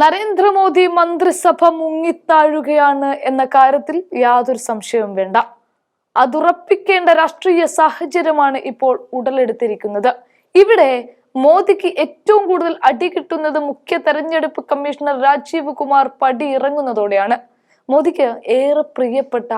നരേന്ദ്രമോദി മന്ത്രിസഭ മുങ്ങിത്താഴുകയാണ് എന്ന കാര്യത്തിൽ യാതൊരു സംശയവും വേണ്ട. അതുറപ്പിക്കേണ്ട രാഷ്ട്രീയ സാഹചര്യമാണ് ഇപ്പോൾ ഉടലെടുത്തിരിക്കുന്നത്. ഇവിടെ മോദിക്ക് ഏറ്റവും കൂടുതൽ അടി കിട്ടുന്നത് മുഖ്യ തെരഞ്ഞെടുപ്പ് കമ്മീഷണർ രാജീവ് കുമാർ പടി ഇറങ്ങുന്നതോടെയാണ്. മോദിക്ക് ഏറെ പ്രിയപ്പെട്ട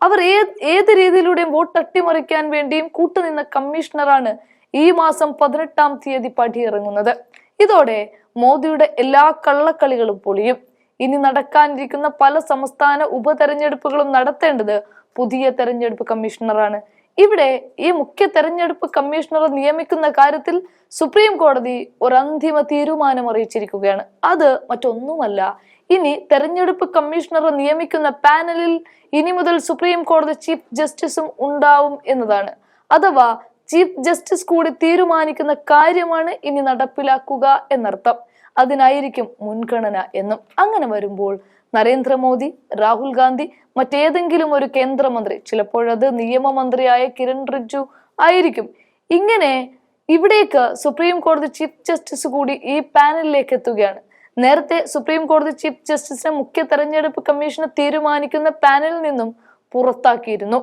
അവർ ഏത് ഏത് രീതിയിലൂടെയും വോട്ട് അട്ടിമറിക്കാൻ വേണ്ടിയും കൂട്ടുനിന്ന കമ്മീഷണറാണ് ഈ മാസം പതിനെട്ടാം തീയതി പടി ഇറങ്ങുന്നത്. ഇതോടെ മോദിയുടെ എല്ലാ കള്ളക്കളികളും പൊളിയും. ഇനി നടക്കാനിരിക്കുന്ന പല സംസ്ഥാന ഉപതെരഞ്ഞെടുപ്പുകളും നടത്തേണ്ടത് പുതിയ തെരഞ്ഞെടുപ്പ് കമ്മീഷണറാണ്. ഇവിടെ ഈ മുഖ്യ തെരഞ്ഞെടുപ്പ് കമ്മീഷണറെ നിയമിക്കുന്ന കാര്യത്തിൽ സുപ്രീം കോടതി ഒരു അന്തിമ തീരുമാനം അറിയിച്ചിരിക്കുകയാണ്. അത് മറ്റൊന്നുമല്ല. ഇനി തെരഞ്ഞെടുപ്പ് കമ്മീഷണറെ നിയമിക്കുന്ന പാനലിൽ ഇനി മുതൽ സുപ്രീം കോടതി ചീഫ് ജസ്റ്റിസും ഉണ്ടാവും എന്നതാണ്. അഥവാ ചീഫ് ജസ്റ്റിസ് കൂടി തീരുമാനിക്കുന്ന കാര്യമാണ് ഇനി നടപ്പിലാക്കുക എന്നർത്ഥം. അതിനായിരിക്കും മുൻഗണന എന്നും. അങ്ങനെ വരുമ്പോൾ നരേന്ദ്രമോദി രാഹുൽ ഗാന്ധി മറ്റേതെങ്കിലും ഒരു കേന്ദ്രമന്ത്രി ചിലപ്പോഴത് നിയമമന്ത്രിയായ കിരൺ റിജ്ജു ആയിരിക്കും. ഇങ്ങനെ ഇവിടേക്ക് സുപ്രീം കോടതി ചീഫ് ജസ്റ്റിസ് കൂടി ഈ പാനലിലേക്ക് എത്തുകയാണ്. നേരത്തെ സുപ്രീം കോടതി ചീഫ് ജസ്റ്റിസിനെ മുഖ്യ തെരഞ്ഞെടുപ്പ് കമ്മീഷനെ തീരുമാനിക്കുന്ന പാനലിൽ നിന്നും പുറത്താക്കിയിരുന്നു.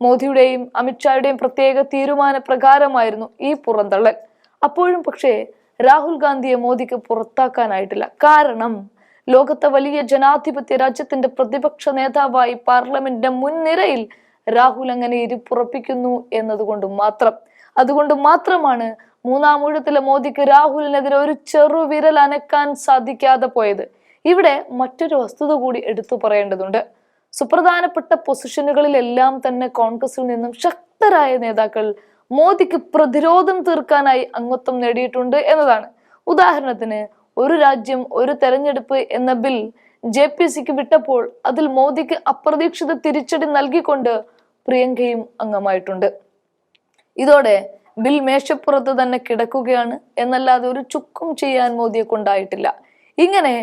മോദിയുടെയും അമിത്ഷായുടെയും പ്രത്യേക തീരുമാന പ്രകാരമായിരുന്നു ഈ പുറന്തള്ളൽ. അപ്പോഴും പക്ഷേ രാഹുൽ ഗാന്ധിയെ മോദിക്ക് പുറത്താക്കാനായിട്ടില്ല. കാരണം ലോകത്തെ വലിയ ജനാധിപത്യ രാജ്യത്തിന്റെ പ്രതിപക്ഷ നേതാവായി പാർലമെന്റിന്റെ മുൻനിരയിൽ രാഹുൽ അങ്ങനെ ഇരിപ്പുറപ്പിക്കുന്നു എന്നതുകൊണ്ട് മാത്രം. അതുകൊണ്ട് മാത്രമാണ് മൂന്നാം ഊഴത്തിലെ മോദിക്ക് രാഹുലിനെതിരെ ഒരു ചെറു വിരൽ അനക്കാൻ സാധിക്കാതെ പോയത്. ഇവിടെ മറ്റൊരു വസ്തുത കൂടി എടുത്തു പറയേണ്ടതുണ്ട്. സുപ്രധാനപ്പെട്ട പൊസിഷനുകളിലെല്ലാം തന്നെ കോൺഗ്രസിൽ നിന്നും ശക്തരായ നേതാക്കൾ മോദിക്ക് പ്രതിരോധം തീർക്കാനായി അംഗത്വം നേടിയിട്ടുണ്ട് എന്നതാണ്. ഉദാഹരണത്തിന് ഒരു രാജ്യം ഒരു തെരഞ്ഞെടുപ്പ് എന്ന ബിൽ ജെ പി സിക്ക് വിട്ടപ്പോൾ അതിൽ മോദിക്ക് അപ്രതീക്ഷിത തിരിച്ചടി നൽകിക്കൊണ്ട് പ്രിയങ്കയും അംഗമായിട്ടുണ്ട്. ഇതോടെ ബിൽ മേശപ്പുറത്ത് തന്നെ കിടക്കുകയാണ് എന്നല്ലാതെ ഒരു ചുക്കും ചെയ്യാൻ മോദിയെ കൊണ്ടായിട്ടില്ല. ഇങ്ങനെ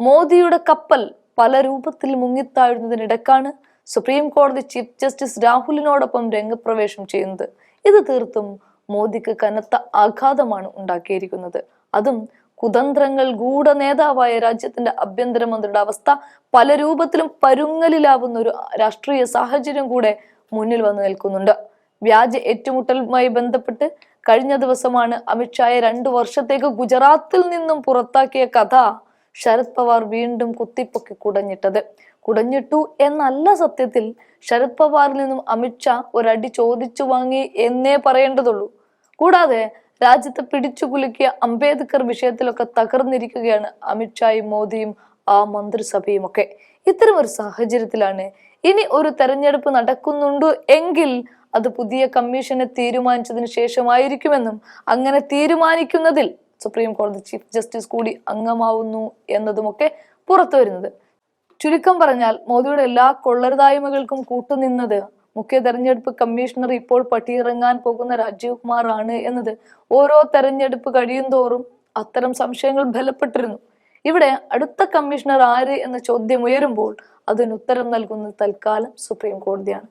മോദിയുടെ കപ്പൽ പല രൂപത്തിൽ മുങ്ങിത്താഴുന്നതിനിടക്കാണ് സുപ്രീം കോടതി ചീഫ് ജസ്റ്റിസ് രാഹുലിനോടൊപ്പം രംഗപ്രവേശം ചെയ്യുന്നത്. ഇത് തീർത്തും മോദിക്ക് കനത്ത ആഘാതമാണ് ഉണ്ടാക്കിയിരിക്കുന്നത്. അതും കുതന്ത്രങ്ങൾ ഗൂഢ നേതാവായ രാജ്യത്തിന്റെ ആഭ്യന്തരമന്ത്രിയുടെ അവസ്ഥ പല രൂപത്തിലും പരുങ്ങലിലാവുന്ന ഒരു രാഷ്ട്രീയ സാഹചര്യം കൂടെ മുന്നിൽ വന്നു നിൽക്കുന്നുണ്ട്. വ്യാജ ഏറ്റുമുട്ടലുമായി ബന്ധപ്പെട്ട് കഴിഞ്ഞ ദിവസമാണ് അമിത്ഷായെ രണ്ടു വർഷത്തേക്ക് ഗുജറാത്തിൽ നിന്നും പുറത്താക്കിയ കഥ ശരത് പവാർ വീണ്ടും കുത്തിപ്പൊക്കി കുടഞ്ഞിട്ടത്. കുടഞ്ഞിട്ടു എന്നല്ല സത്യത്തിൽ ശരത് പവാറിൽ നിന്നും അമിത്ഷാ ഒരടി ചോദിച്ചു വാങ്ങി എന്നേ പറയേണ്ടതുള്ളൂ. കൂടാതെ രാജ്യത്തെ പിടിച്ചു കുലുക്കിയ അംബേദ്കർ വിഷയത്തിലൊക്കെ തകർന്നിരിക്കുകയാണ് അമിത്ഷായും മോദിയും ആ മന്ത്രിസഭയും ഒക്കെ ഇത്തരം ഒരു സാഹചര്യത്തിലാണ് ഇനി ഒരു തെരഞ്ഞെടുപ്പ് നടക്കുന്നുണ്ട് എങ്കിൽ അത് പുതിയ കമ്മീഷനെ തീരുമാനിച്ചതിന് ശേഷമായിരിക്കുമെന്നും അങ്ങനെ തീരുമാനിക്കുന്നതിൽ സുപ്രീം കോടതി ചീഫ് ജസ്റ്റിസ് കൂടി അംഗമാവുന്നു എന്നതുമൊക്കെ പുറത്തു വരുന്നത്. ചുരുക്കം പറഞ്ഞാൽ മോദിയുടെ എല്ലാ കൊള്ളരുതായ്മകൾക്കും കൂട്ടുനിന്നത് മുഖ്യ തെരഞ്ഞെടുപ്പ് കമ്മീഷണർ ഇപ്പോൾ പട്ടിയിറങ്ങാൻ പോകുന്ന രാജീവ് കുമാർ ആണ് എന്നത് ഓരോ തെരഞ്ഞെടുപ്പ് കഴിയും തോറും അത്തരം സംശയങ്ങൾ ബലപ്പെട്ടിരുന്നു. ഇവിടെ അടുത്ത കമ്മീഷണർ ആര് എന്ന ചോദ്യം ഉയരുമ്പോൾ അതിന് ഉത്തരം നൽകുന്നത് തൽക്കാലം സുപ്രീം കോടതിയാണ്.